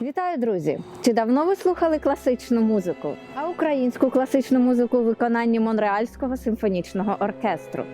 Вітаю, друзі! Чи давно ви слухали класичну музику? А українську класичну музику у виконанні Монреальського симфонічного оркестру?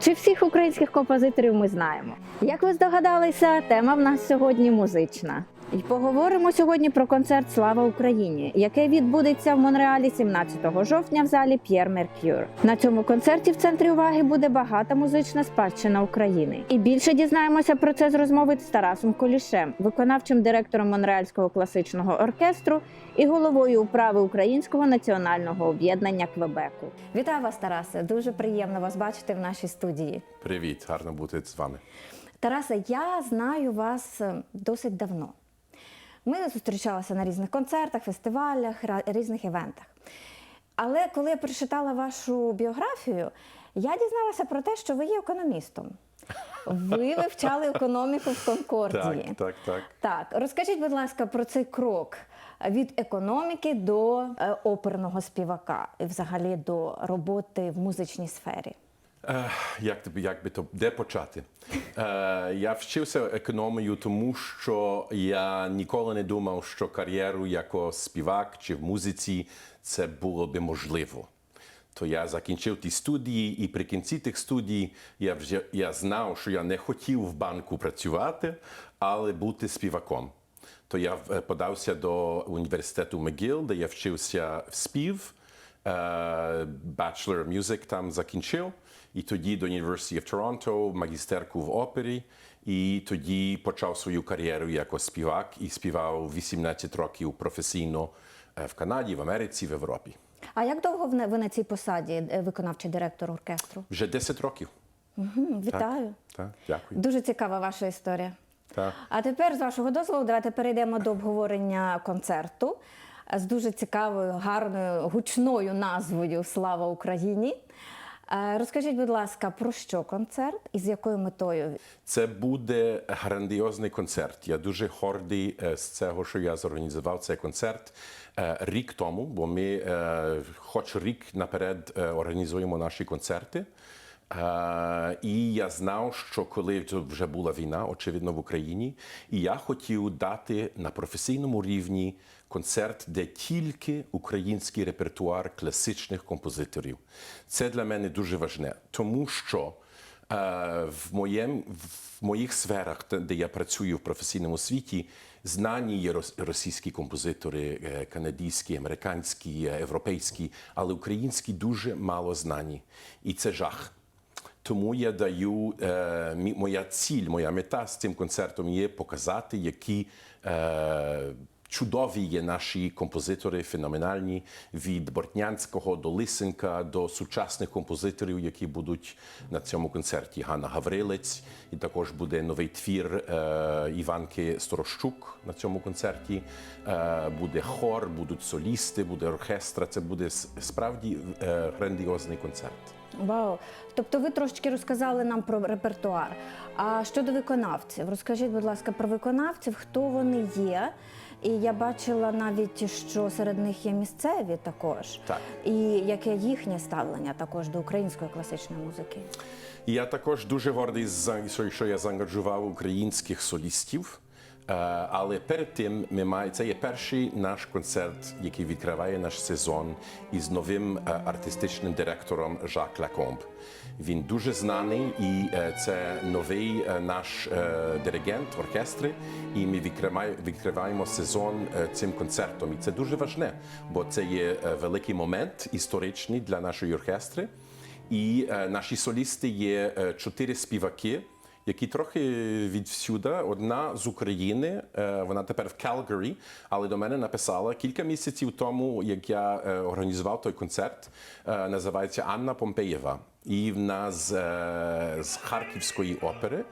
Чи всіх українських композиторів ми знаємо? Як ви здогадалися, тема в нас сьогодні музична. І поговоримо сьогодні про концерт Слава Україні, який відбудеться в Монреалі 17 жовтня в залі П'єр Меркюр. На цьому концерті в центрі уваги буде багата музична спадщина України. І більше дізнаємося про це з розмови з Тарасом Колішем, виконавчим директором Монреальського класичного оркестру і головою управи Українського національного об'єднання Квебеку. Вітаю вас, Тарасе. Дуже приємно вас бачити в нашій студії. Привіт, гарно бути з вами. Тарасе, я знаю вас е, досить давно. Ми зустрічалися на різних концертах, фестивалях, різних івентах. Але коли я прочитала вашу біографію, я дізналася про те, що ви є економістом. Ви вивчали економіку в Конкордії. Так, так, так. Так, розкажіть, будь ласка, про цей крок від економіки до е, оперного співака і взагалі до роботи в музичній сфері. Як, як би то де почати? Е, я вчився економію, тому що я ніколи не думав, що кар'єру як співак чи в музиці це було би можливо. То я закінчив ті студії, і при кінці тих студій я вже я знав, що я не хотів в банку працювати, але бути співаком. То я е, подався до університету МcGill, де я вчився в спів, е, Bachelor of Music там закінчив, і тоді до University of Toronto, магістерку в опері, і тоді почав свою кар'єру як співак і співав 18 років професійно е, в Канаді, в Америці, в Європі. А як довго ви на- цій посаді е, виконавчий директор оркестру? Вже 10 років. М, Вітаю. Так, дякую. Дуже цікава ваша історія. Так. А тепер, з вашого дозволу, давайте перейдемо до обговорення концерту з дуже цікавою, гарною, гучною назвою Слава Україні. Е, Розкажіть, будь ласка, про що концерт і з якою метою? Це буде грандіозний концерт. Я дуже гордий е, з цього, що я зорганізував цей концерт е, рік тому, бо ми хоч рік наперед організуємо наші концерти. Е, І я знав, що коли вже була війна, очевидно, в Україні, і я хотів дати на професійному рівні концерт, де тільки український репертуар класичних композиторів. Це для мене дуже важне, тому що Е, В, моєм, в моїх сферах, де- я працюю в професійному світі, знані є рос- російські композитори, е, канадські, американські, європейські, але українські дуже мало знані. І це жах. Тому я даю е, моя ціль, моя мета з цим концертом є показати, які е, чудові є наші композитори, феноменальні від Бортнянського до Лисенка до сучасних композиторів, які будуть на цьому концерті. Ганна Гаврилець, і також буде новий твір е, Іванки Сторощук на цьому концерті. Е, буде хор, будуть солісти, буде оркестра. Це буде справді е, грандіозний концерт. Вау! Тобто ви трошечки розказали нам про репертуар. А щодо виконавців, розкажіть, будь ласка, про виконавців, хто вони є. І я бачила навіть, що серед них є місцеві також. Так. І яке їхнє ставлення також до української класичної музики. Я також дуже гордий, що я заангажував українських солістів. Е, Але перед тим ми має, це є перший наш концерт, який відкриває наш сезон із новим е, артистичним директором Жак Лакомб. Він дуже знаний, і е, це новий наш диригент оркестри. І ми відкриваємо, сезон цим концертом. І це дуже важне, бо це є великий момент історичний для нашої оркестри. І наші солісти є чотири співаки, які трохи відсюди. Одна з України, е, вона тепер в Калгарі, але до мене написала кілька місяців тому, як я е, організував той концерт. е, називається Анна Помпеєва. І в е, з Харківської опери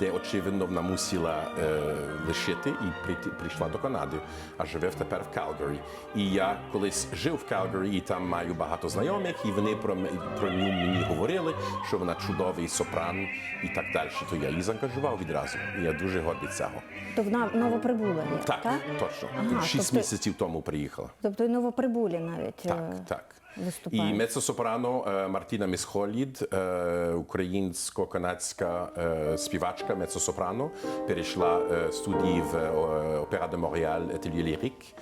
де очевидно вона мусила е, лишити і прийти, прийшла до Канади, а живе тепер в Калгарі. І я колись жив в Калгарі, і там маю багато знайомих, і вони про, про ню мені говорили, що вона чудовий сопран і так далі. То я її заангажував відразу. І я дуже гордий цього. То вона новоприбула Так, так? точно. Ага, Шість тобто- місяців тому приїхала. Тобто новоприбулі навіть. Так, е, так. виступають? І мецо-сопрано е, Мартіна Місхолід, е, українсько-канадська е, співачка мецо-сопрано, перейшла е, студії в е, Опера де Мореаль Atelier Lyrique.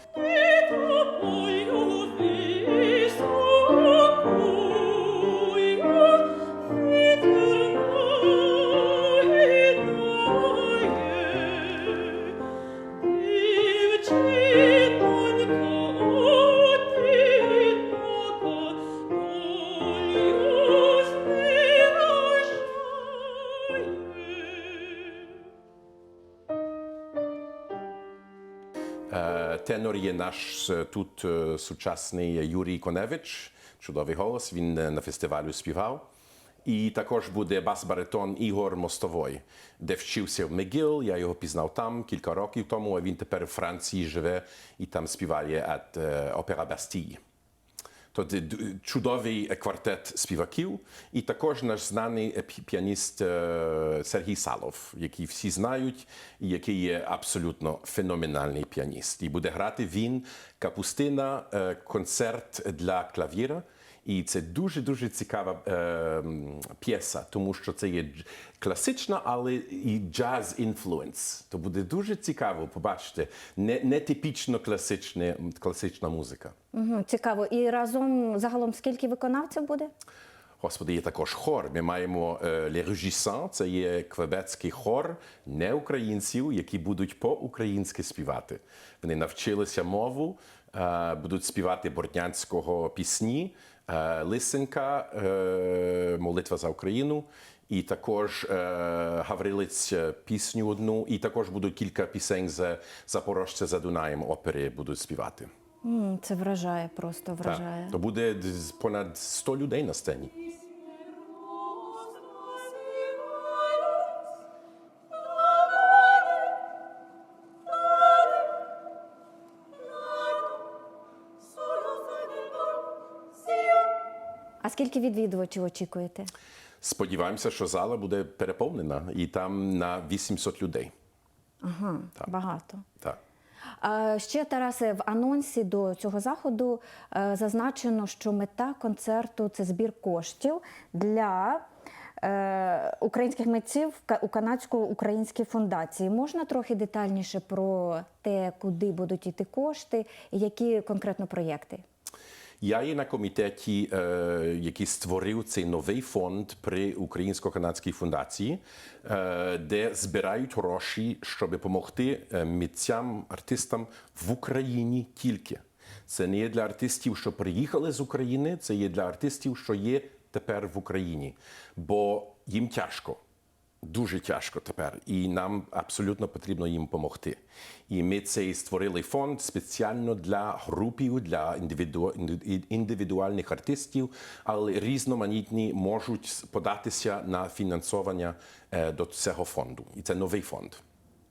Е, є наш е, тут е, сучасний Юрій Коневич, чудовий голос. Він е, на фестивалю співав. І також буде бас-баритон Ігор Мостовой, де вчився в Мегіл. Я його пізнав там кілька років тому, а він тепер у Франції живе і там співає е, Опера Бастії. То д- д- чудовий квартет співаків, і також наш знаний піаніст Сергій Салов, який всі знають, і який є абсолютно феноменальний піаніст. І буде грати він Капустина, концерт для клавіра. І це дуже дуже цікава е, п'єса, тому що це є класична, але і джаз інфлюенс. То буде дуже цікаво побачити не, не типічно класичне, класична музика. Угу, цікаво. І разом загалом скільки виконавців буде? Господи, є також хор. Ми маємо е, Les Rugissants, це є квебецький хор не українців, які будуть по-українськи співати. Вони навчилися мову, е, будуть співати бортнянського пісні, Лисенка, е, Молитва за Україну. І також е, Гаврилець е, пісню одну, і також будуть кілька пісень з Запорожця за Дунаєм опери будуть співати. Це вражає, просто вражає. То буде понад 100 людей на сцені. Скільки відвідувачів очікуєте? Сподіваємося, що зала буде переповнена і там на 800 людей. Ага, багато. Так. Ще Тарасе, в анонсі до цього заходу е, зазначено, що мета концерту це збір коштів для е, українських митців у канадсько-українській фундації. Можна трохи детальніше про те, куди будуть йти кошти і які конкретно проєкти? Я є на комітеті, який створив цей новий фонд при Українсько-канадській фундації, де збирають гроші, щоб допомогти митцям, артистам в Україні тільки. Це не є для артистів, що приїхали з України, це є для артистів, що є тепер в Україні, бо їм тяжко. Дуже тяжко тепер, і нам абсолютно потрібно їм допомогти. І ми цей створили фонд спеціально для групів, для індивіду... індивідуальних артистів, але різноманітні можуть податися на фінансування е, до цього фонду. І це новий фонд.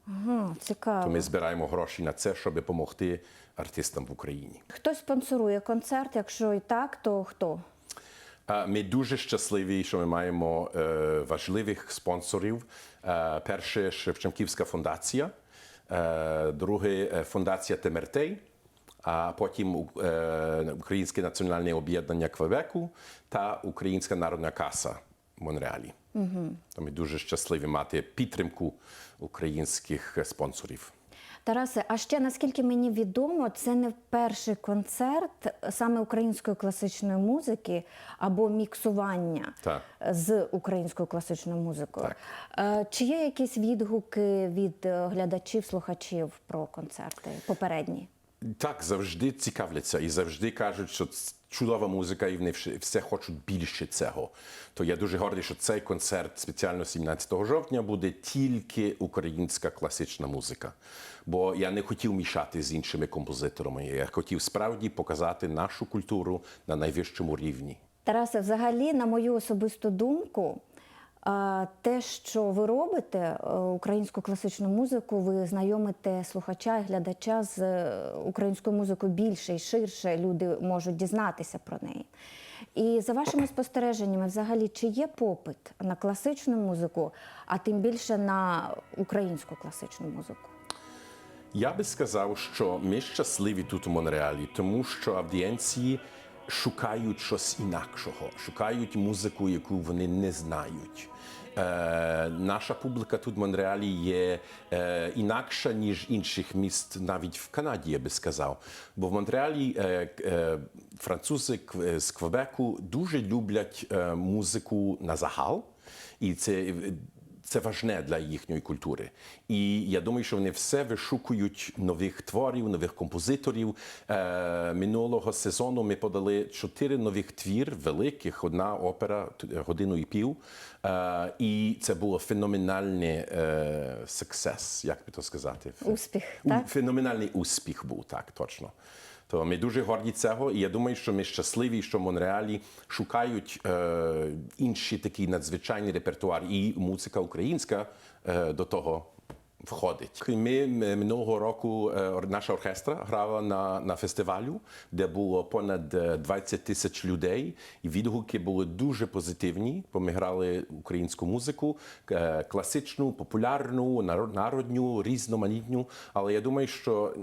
Ага, цікаво. То ми збираємо гроші на це, щоб допомогти артистам в Україні. Хто спонсорує концерт? Якщо і так, то хто? Ми дуже щасливі, що ми маємо е, важливих спонсорів. Е, Перше Шевченківська фундація, е, друге фундація Темертей, а потім Українське національне об'єднання Квебеку та Українська народна каса в Монреалі. Угу. То ми дуже щасливі мати підтримку українських спонсорів. Тарасе, а ще наскільки мені відомо, це не перший концерт саме української класичної музики або міксування Так. з українською класичною музикою. Так. Е, Чи є якісь відгуки від е, глядачів, слухачів про концерти попередні? Так, завжди цікавляться і завжди кажуть, що чудова музика, і вони все- хочуть більше цього. То я дуже гордий, що цей концерт спеціально 17 жовтня буде тільки українська класична музика. Бо я не хотів мішати з іншими композиторами. Я хотів справді показати нашу культуру на найвищому рівні. Тарасе, взагалі, на мою особисту думку, те, що ви робите, е, українську класичну музику, ви знайомите слухача і глядача з е, українською музикою більше і ширше. Люди можуть дізнатися про неї. І за вашими спостереженнями, взагалі, чи є попит на класичну музику, а тим більше на українську класичну музику? Я би сказав, що ми щасливі тут у Монреалі, тому що авдієнці шукають щось інакшого, шукають музику, яку вони не знають. Е, наша публіка тут в Монреалі є е, інакша, ніж інших міст, навіть в Канаді, я би сказав. Бо в Монреалі е, е, французи з Квебеку дуже люблять е, музику на загал. І це це важне для їхньої культури. І я думаю, що вони все вишукують нових творів, нових композиторів. Е, минулого сезону ми подали чотири нових твір, великих, одна опера, годину і пів. Е, і це було феноменальний е, success, як би то сказати. Успіх, так? Феноменальний успіх був, так, точно. То ми дуже горді цього, і я думаю, що ми щасливі, що в Монреалі шукають е, інші такі надзвичайні репертуар, і музика українська е, до того входить. Ми минулого року е, наша оркестра грала на, на фестивалю, де було понад е, 20 тисяч людей, і відгуки були дуже позитивні, бо ми грали українську музику, е, класичну, популярну, народ- народню, різноманітну. Але я думаю, що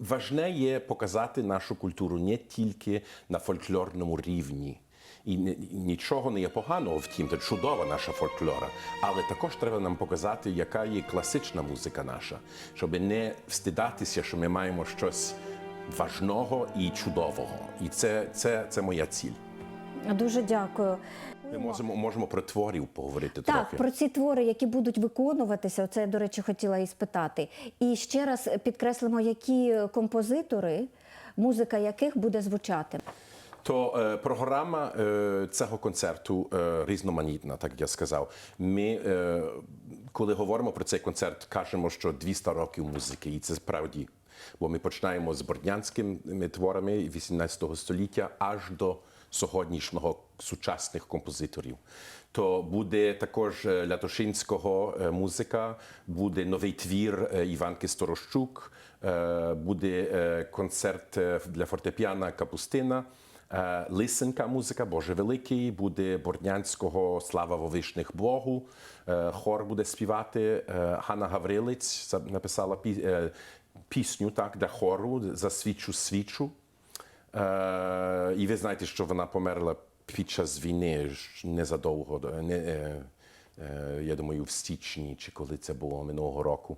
Важне є показати нашу культуру не тільки на фольклорному рівні. І нічого не є поганого в тім, це чудова наша фольклора. Але також треба нам показати, яка є класична музика наша, щоб не встидатися, що ми маємо щось важного і чудового. І це, це, це моя ціль. Дуже дякую. Ми можемо, можемо про творів поговорити Так, трохи. про ці твори, які будуть виконуватися, це я, до речі, хотіла і спитати. І ще раз підкреслимо, які композитори, музика яких буде звучати. То е, програма е, цього концерту е, різноманітна, так я сказав. Ми, е, коли говоримо про цей концерт, кажемо, що 200 років музики, і це справді. Бо ми починаємо з бордянськими творами 18 століття аж до сьогоднішнього сучасних композиторів. То буде також е, Лятошинського е, музика, буде новий твір е, Іванки Сторощук, буде концерт для фортепіано Капустина. Лисенка музика, Боже Великий, буде Борднянського Слава Вовишних Богу. Хор буде співати. Ганна Гаврилець написала пісню так, для хору за свічу свічу. І ви знаєте, що вона померла під час війни незадовго. Не, е, е, я думаю, в січні, чи коли це було минулого року.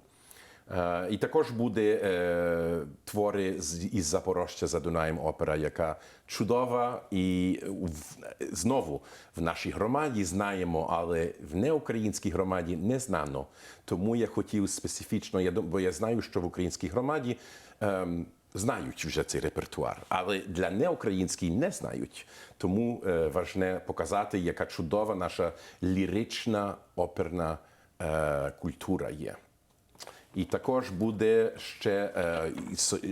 Е, І також буде твори із Запорожця за Дунаєм опера, яка чудова і знову в нашій громаді знаємо, але в неукраїнській громаді не знано. Тому я хотів специфічно, я, бо я знаю, що в українській громаді ем, знають вже цей репертуар, але для неукраїнській не знають. Тому е, важне показати, яка чудова наша лірична оперна е, культура є. І також буде ще е,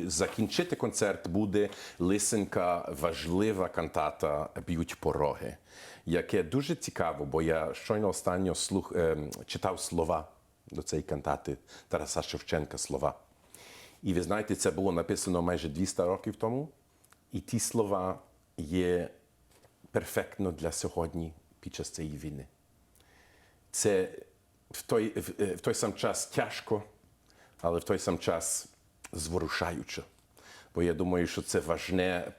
закінчити концерт буде лисенка важлива кантата Б'ють пороги, яке дуже цікаво, бо я щойно останньо слух, е, читав слова до цієї кантати Тараса Шевченка слова. І ви знаєте, це було написано майже 200 років тому. І ті слова є перфектно для сьогодні під час цієї війни. Це в той, в, в той сам час тяжко, але в той сам час зворушаюче. Бо я думаю, що це важне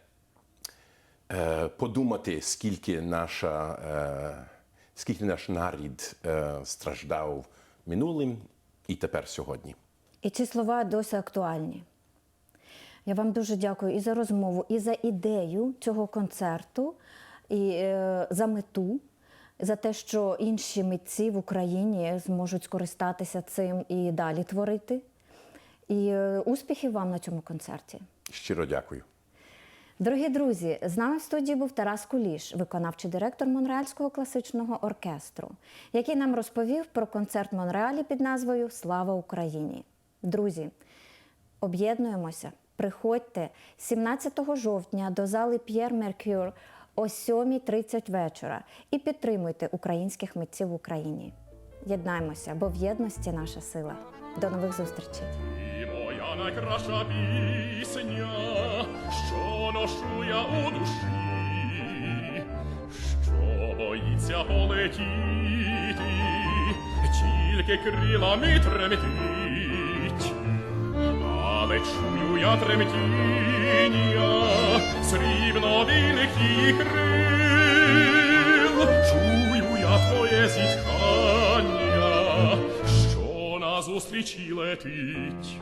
е, подумати, скільки наша, е, скільки наш нарід е, страждав минулим і тепер сьогодні. І ці слова досі актуальні. Я вам дуже дякую і за розмову, і за ідею цього концерту, і е, за мету, за те, що інші митці в Україні зможуть скористатися цим і далі творити. І е, успіхів вам на цьому концерті. Щиро дякую. Дорогі друзі, з нами в студії був Тарас Куліш, виконавчий директор Монреальського класичного оркестру, який нам розповів про концерт в Монреалі під назвою Слава Україні. Друзі, об'єднуємося, приходьте 17 жовтня до зали П'єр Меркюр о 7.30 вечора і підтримуйте українських митців в Україні. Єднаймося, бо в єдності наша сила. До нових зустрічей! І моя найкраща пісня, що ношу я у душі, що боїться полетіти, тільки крилами тремтить, але чую я тремтіння срібно-білих її крил, чую я твоє зітхання, що назустрічі летить.